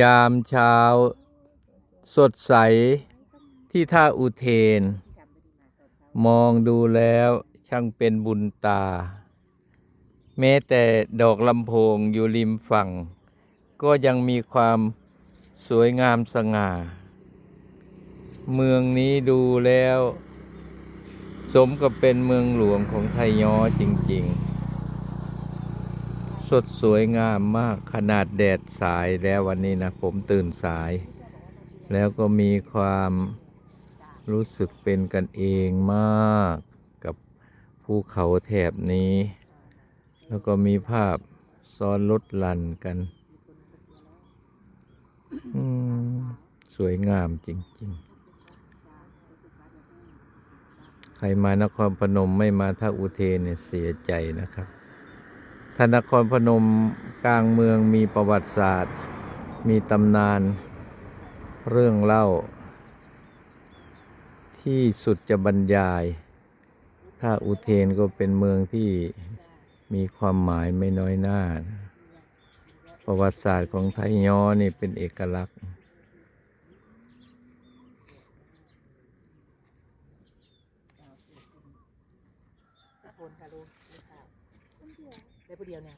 ยามเช้า สดใสที่ท่าอุเทน มองดูแล้วช่างเป็นบุญตา แม้แต่ดอกลำโพงอยู่ริมฝั่ง ก็ยังมีความสวยงามสง่า เมืองนี้ดูแล้ว สมกับเป็นเมืองหลวงของไทยย้อจริง ๆ สดสวยงามมากขนาดแดดสายแล้ววันนี้นะ ผมตื่นสาย แล้วก็มีความรู้สึกเป็นกันเองมากกับภูเขาแถบนี้ แล้วก็มีภาพซ้อนรถลันกัน สวยงามจริง ๆ ใครมานครพนมไม่มาท่าอุเทนเนี่ยเสียใจนะครับ ท่านครพนมกลางเมืองมีประวัติศาสตร์ มีตำนาน เรื่องเล่า ที่สุดจะบรรยาย ถ้าอุเทนก็เป็นเมืองที่มีความหมายไม่น้อยหน้า ประวัติศาสตร์ของไทยย้อนี่เป็นเอกลักษณ์คนค่ะลูก ได้ผู้เดียวเนี่ย